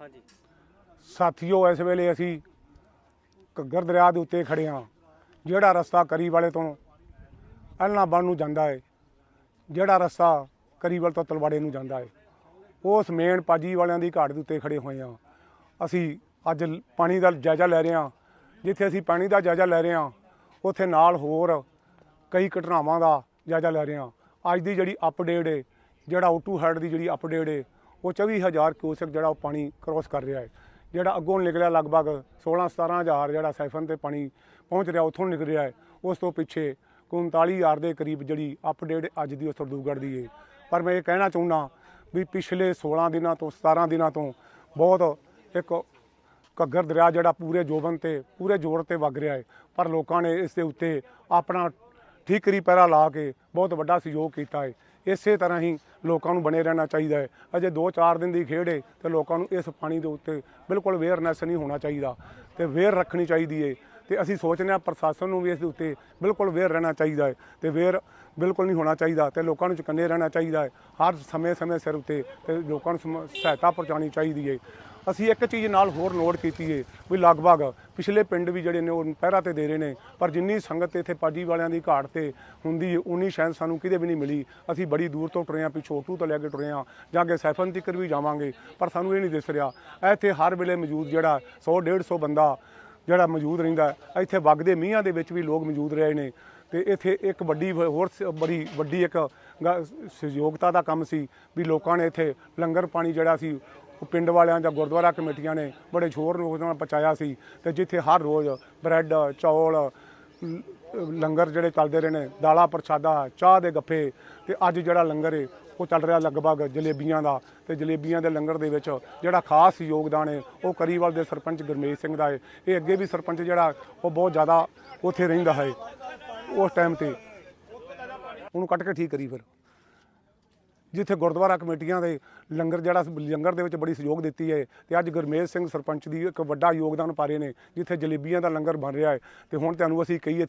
ਹਾਂਜੀ। ਸਾਥੀਓ, ਇਸ ਵੇਲੇ ਅਸੀਂ ਘੱਗਰ ਦਰਿਆ ਦੇ ਉੱਤੇ ਖੜੇ ਹਾਂ, ਜਿਹੜਾ ਰਸਤਾ ਕਰੀ ਵਾਲੇ ਤੋਂ ਅਲਨਾ ਬਣ ਨੂੰ ਜਾਂਦਾ ਹੈ ਜਿਹੜਾ ਰਸਤਾ ਕਰੀਬਲ ਤੋਂ ਤਲਵਾੜੇ ਨੂੰ ਜਾਂਦਾ ਹੈ ਉਸ ਮੇਨ ਪਾਜੀ ਵਾਲਿਆਂ ਦੀ ਘਾਟ ਦੇ ਉੱਤੇ ਖੜੇ ਹੋਏ ਹਾਂ। ਅਸੀਂ ਅੱਜ ਪਾਣੀ ਦਾ ਜਾਇਜ਼ਾ ਲੈ ਰਹੇ ਹਾਂ, ਜਿੱਥੇ ਅਸੀਂ ਪਾਣੀ ਦਾ ਜਾਇਜ਼ਾ ਲੈ ਰਹੇ ਹਾਂ, ਉੱਥੇ ਨਾਲ ਹੋਰ ਕਈ ਘਟਨਾਵਾਂ ਦਾ ਜਾਇਜ਼ਾ ਲੈ ਰਹੇ ਹਾਂ। ਅੱਜ ਦੀ ਜਿਹੜੀ ਅਪਡੇਟ ਹੈ ਜਿਹੜਾ ਆਊਟੂ ਹੈਡ ਦੀ ਜਿਹੜੀ ਅਪਡੇਟ ਹੈ ਉਹ 24000 ਕਿਊਸਕ ਜਿਹੜਾ ਉਹ ਪਾਣੀ ਕ੍ਰੋਸ ਕਰ ਰਿਹਾ ਹੈ। ਜਿਹੜਾ ਅੱਗੋਂ ਨਿਕਲਿਆ ਲਗਭਗ 16 17000 ਜਿਹੜਾ ਸਾਈਫਨ ਤੇ ਪਾਣੀ ਪਹੁੰਚ ਰਿਹਾ, ਉੱਥੋਂ ਨਿਕਲ ਰਿਹਾ ਹੈ। ਉਸ ਤੋਂ ਪਿੱਛੇ 39000 ਦੇ ਕਰੀਬ ਜਿਹੜੀ ਅਪਡੇਟ ਅੱਜ ਦੀ ਉਸ ਸਰਦੂਗੜ੍ਹ ਦੀ ਹੈ। ਪਰ ਮੈਂ ਇਹ ਕਹਿਣਾ ਚਾਹੁੰਦਾ ਵੀ ਪਿਛਲੇ 16 ਦਿਨਾਂ ਤੋਂ 17 ਦਿਨਾਂ ਤੋਂ ਬਹੁਤ ਇੱਕ ਘੱਗਰ ਦਰਿਆ ਜਿਹੜਾ ਪੂਰੇ ਜੋਬਨ ਤੇ, ਪੂਰੇ ਜ਼ੋਰ ਤੇ ਵਗ ਰਿਹਾ ਹੈ। ਪਰ ਲੋਕਾਂ ਨੇ ਇਸ ਦੇ ਉੱਤੇ ਆਪਣਾ ਠੀਕਰੀ ਪੈਰਾ ਲਾ ਕੇ ਬਹੁਤ ਵੱਡਾ ਸਹਿਯੋਗ ਕੀਤਾ ਹੈ। ਇਸੇ ਤਰ੍ਹਾਂ ਹੀ ਲੋਕਾਂ ਨੂੰ ਬਣੇ ਰਹਿਣਾ ਚਾਹੀਦਾ ਹੈ। ਅਜੇ 2-4 ਦਿਨ ਦੀ ਖੇਡ ਹੈ ਤੇ ਲੋਕਾਂ ਨੂੰ ਇਸ ਪਾਣੀ ਦੇ ਉੱਤੇ ਬਿਲਕੁਲ ਅਵੇਅਰਨੈਸ ਨਹੀਂ ਹੋਣਾ ਚਾਹੀਦਾ ਤੇ ਅਵੇਅਰ ਰੱਖਣੀ ਚਾਹੀਦੀ ਹੈ ਤੇ ਅਸੀਂ ਸੋਚਦੇ ਹਾਂ ਪ੍ਰਸ਼ਾਸਨ ਨੂੰ ਵੀ ਇਸ ਦੇ ਉੱਤੇ ਬਿਲਕੁਲ ਅਵੇਅਰ ਰਹਿਣਾ ਚਾਹੀਦਾ ਹੈ ਤੇ ਅਵੇਅਰ ਬਿਲਕੁਲ ਨਹੀਂ ਹੋਣਾ ਚਾਹੀਦਾ ਤੇ ਲੋਕਾਂ ਨੂੰ ਚੁਕੰਨੇ ਰਹਿਣਾ ਚਾਹੀਦਾ ਹੈ। ਹਰ ਸਮੇਂ-ਸਮੇਂ ਸਿਰ ਉੱਤੇ ਤੇ ਲੋਕਾਂ ਨੂੰ ਸਮ- ਸਹਾਇਤਾ ਪਹੁੰਚਾਉਣੀ ਚਾਹੀਦੀ ਹੈ ਅਸੀਂ ਇੱਕ ਚੀਜ਼ ਨਾਲ ਹੋਰ ਨੋਟ ਕੀਤੀ ਹੈ ਵੀ ਲਗਭਗ ਪਿਛਲੇ ਪਿੰਡ ਵੀ ਜਿਹੜੇ ਨੇ ਉਹ ਪਹਿਰਾ ਤੇ ਦੇ ਰਹੇ ਨੇ ਪਰ ਜਿੰਨੀ ਸੰਗਤ ਇੱਥੇ ਪਾਜੀ ਵਾਲਿਆਂ ਦੀ ਘਾਟ ਤੇ ਹੁੰਦੀ ਹੈ, ਉਨੀ ਸ਼ਾਇਦ ਸਾਨੂੰ ਕਿਤੇ ਵੀ ਨਹੀਂ ਮਿਲੀ। ਅਸੀਂ ਬੜੀ ਦੂਰ ਤੋਂ ਟੁਰੇ ਹਾਂ ਪਿਛੋਟੂ ਤੋਂ ਲੈ ਕੇ ਟੁਰੇ ਹਾਂ ਜਾਂ ਅੱਗੇ ਸੈਫਨ ਤੱਕ ਵੀ ਜਾਵਾਂਗੇ ਪਰ ਸਾਨੂੰ ਇਹ ਨਹੀਂ ਦਿਸ ਰਿਹਾ। ਇੱਥੇ ਹਰ ਵੇਲੇ ਮੌਜੂਦ ਜਿਹੜਾ 100 150 ਬੰਦਾ ਜਿਹੜਾ ਮੌਜੂਦ ਰਹਿੰਦਾ ਇੱਥੇ ਵਗਦੇ ਮੀਂਹਾਂ ਦੇ ਵਿੱਚ ਵੀ ਲੋਕ ਮੌਜੂਦ ਰਹੇ ਨੇ। ਤੇ ਇੱਥੇ ਇੱਕ ਵੱਡੀ ਹੋਰ ਸ- ਬੜੀ ਵੱਡੀ ਇੱਕ ਗ- ਸਹਿਯੋਗਤਾ ਦਾ ਕੰਮ ਸੀ ਵੀ ਲੋਕਾਂ ਨੇ ਇੱਥੇ ਲੰਗਰ ਪਾਣੀ ਜਿਹੜਾ ਸੀ, ਉਹ ਪਿੰਡ ਵਾਲਿਆਂ ਜਾਂ ਗੁਰਦੁਆਰਾ ਕਮੇਟੀਆਂ ਨੇ ਬੜੇ ਜ਼ੋਰ ਨੂੰ ਨਾਲ ਪਹੁੰਚਾਇਆ ਸੀ ਤੇ ਜਿੱਥੇ ਹਰ ਰੋਜ਼ ਬ੍ਰੈਡ, ਚੌਲ, ਲ- ਲੰਗਰ ਜਿਹੜੇ ਚੱਲਦੇ ਰਹੇ ਨੇ, ਦਾਲਾਂ ਪ੍ਰਸ਼ਾਦਾ, ਚਾਹ ਦੇ ਗੱਫੇ ਤੇ ਅੱਜ ਜਿਹੜਾ ਲੰਗਰ ਏ, ਉਹ ਚੱਲ ਰਿਹਾ ਲਗਭਗ ਜਲੇਬੀਆਂ ਦਾ ਤੇ ਜਲੇਬੀਆਂ ਦੇ ਲੰਗਰ ਦੇ ਵਿੱਚ ਜਿਹੜਾ ਖਾਸ ਯੋਗਦਾਨ ਏ, ਉਹ ਕਰੀਵਾਲ ਦੇ ਸਰਪੰਚ ਗੁਰਮੇਸ਼ ਸਿੰਘ ਦਾ ਏ। ਇਹ ਅੱਗੇ ਵੀ ਸਰਪੰਚ ਜਿਹੜਾ, ਉਹ ਬਹੁਤ ਜ਼ਿਆਦਾ ਉੱਥੇ ਰਹਿੰਦਾ ਹੈ। ਉਸ ਟਾਈਮ ਤੇ ਉਹਨੂੰ ਕੱਟ ਕੇ ਠੀਕ ਕਰੀ ਫਿਰ। ਜਿੱਥੇ ਗੁਰਦੁਆਰਾ ਕਮੇਟੀਆਂ ਦੇ ਲੰਗਰ ਜਿਹੜਾ ਲੰਗਰ ਦੇ ਵਿੱਚ ਬੜੀ ਸਹਿਯੋਗ ਦਿੱਤੀ ਹੈ ਤੇ ਅੱਜ ਗੁਰਮੇਜ ਸਿੰਘ ਸਰਪੰਚ ਦੀ ਇੱਕ ਵੱਡਾ ਯੋਗਦਾਨ ਪਾ ਰਹੇ ਨੇ, ਜਿੱਥੇ ਜਲੇਬੀਆਂ ਦਾ ਲੰਗਰ ਬਣ ਰਿਹਾ ਹੈ। ਤੇ ਹੁਣ ਤੁਹਾਨੂੰ ਅਸੀਂ ਕਹੀਏ